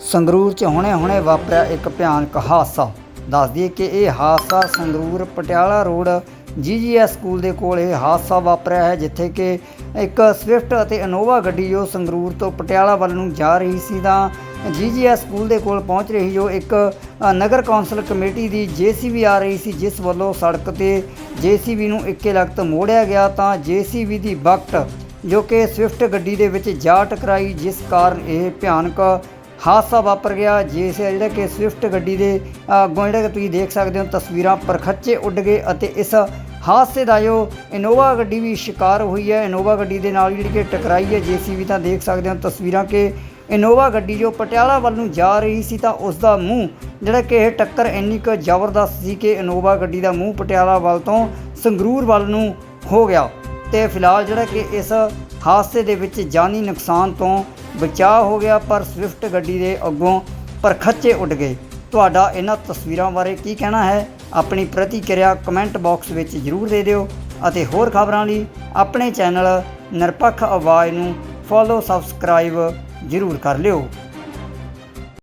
ਸੰਗਰੂਰ 'ਚ ਹੁਣੇ-ਹੁਣੇ ਵਾਪਰਿਆ ਇੱਕ ਭਿਆਨਕ ਹਾਦਸਾ। ਦੱਸ ਦਈਏ ਕਿ ਇਹ ਹਾਦਸਾ Sangrur Patiala road GGS school ਦੇ ਕੋਲ ਇਹ ਹਾਦਸਾ ਵਾਪਰਿਆ ਹੈ, ਜਿੱਥੇ ਕਿ ਇੱਕ ਸਵਿਫਟ ਅਤੇ ਇਨੋਵਾ ਗੱਡੀ ਜੋ ਸੰਗਰੂਰ ਤੋਂ ਪਟਿਆਲਾ ਵੱਲ ਨੂੰ ਜਾ ਰਹੀ ਸੀ ਤਾਂ ਜੀਜੀਐਸ ਸਕੂਲ ਦੇ ਕੋਲ ਪਹੁੰਚ ਰਹੀ ਜੋ ਇੱਕ ਨਗਰ ਕੌਂਸਲ ਕਮੇਟੀ ਦੀ ਜੀਸੀਬੀ ਆ ਰਹੀ ਸੀ, ਜਿਸ ਵੱਲੋਂ ਸੜਕ ਤੇ ਜੀਸੀਬੀ ਨੂੰ ਇੱਕੇ ਲਗਤ ਮੋੜਿਆ ਗਿਆ ਤਾਂ ਜੀਸੀਬੀ ਦੀ ਵਕਤ ਜੋ ਕਿ ਸਵਿਫਟ ਗੱਡੀ ਦੇ ਵਿੱਚ ਜਾ ਟਕਰਾਈ, ਜਿਸ ਕਾਰਨ ਇਹ ਭਿਆਨਕ ਹਾਦਸਾ ਵਾਪਰ ਗਿਆ। ਜਿਸ ਜਿਹੜਾ ਕਿ ਸਵਿਫਟ ਗੱਡੀ ਦੇ ਅੱਗੋਂ ਜਿਹੜਾ ਕਿ ਤੁਸੀਂ ਦੇਖ ਸਕਦੇ ਹੋ, ਤਸਵੀਰਾਂ ਪਰਖੱਚੇ ਉੱਡ ਗਏ ਅਤੇ ਇਸ ਹਾਦਸੇ ਦਾ ਜੋ ਇਨੋਵਾ ਗੱਡੀ ਵੀ ਸ਼ਿਕਾਰ ਹੋਈ ਹੈ। ਇਨੋਵਾ ਗੱਡੀ ਦੇ ਨਾਲ ਜਿਹੜੀ ਕਿ ਟਕਰਾਈ ਹੈ। ਜੀਸੀਬੀ ਤਾਂ ਦੇਖ ਸਕਦੇ ਹੋ ਤਸਵੀਰਾਂ ਕਿ ਇਨੋਵਾ ਗੱਡੀ ਜੋ ਪਟਿਆਲਾ ਵੱਲ ਨੂੰ ਜਾ ਰਹੀ ਸੀ ਤਾਂ ਉਸ ਦਾ ਮੂੰਹ ਜਿਹੜਾ ਕਿ ਇਹ ਟੱਕਰ ਇੰਨੀ ਕੁ ਜ਼ਬਰਦਸਤ ਸੀ ਕਿ ਇਨੋਵਾ ਗੱਡੀ ਦਾ ਮੂੰਹ ਪਟਿਆਲਾ ਵੱਲ ਤੋਂ ਸੰਗਰੂਰ ਵੱਲ ਨੂੰ ਹੋ ਗਿਆ। ਤੇ ਫਿਲਹਾਲ ਜਿਹੜਾ ਕਿ ਇਸ ਹਾਦਸੇ ਦੇ ਵਿੱਚ ਜਾਨੀ ਨੁਕਸਾਨ ਤੋਂ ਬਚਾਅ ਹੋ ਗਿਆ, ਪਰ ਸਵਿਫਟ ਗੱਡੀ ਦੇ ਅੱਗੋਂ ਪਰਖੱਚੇ ਉੱਡ ਗਏ। ਤੁਹਾਡਾ ਇਹਨਾਂ ਤਸਵੀਰਾਂ ਬਾਰੇ ਕੀ ਕਹਿਣਾ ਹੈ? ਆਪਣੀ ਪ੍ਰਤੀਕਿਰਿਆ ਕਮੈਂਟ ਬਾਕਸ ਵਿੱਚ ਜ਼ਰੂਰ ਦੇ ਦਿਓ ਅਤੇ ਹੋਰ ਖਬਰਾਂ ਲਈ ਆਪਣੇ ਚੈਨਲ ਨਿਰਪੱਖ ਆਵਾਜ਼ ਨੂੰ ਫੋਲੋ, ਸਬਸਕ੍ਰਾਈਬ ਜ਼ਰੂਰ ਕਰ ਲਿਓ।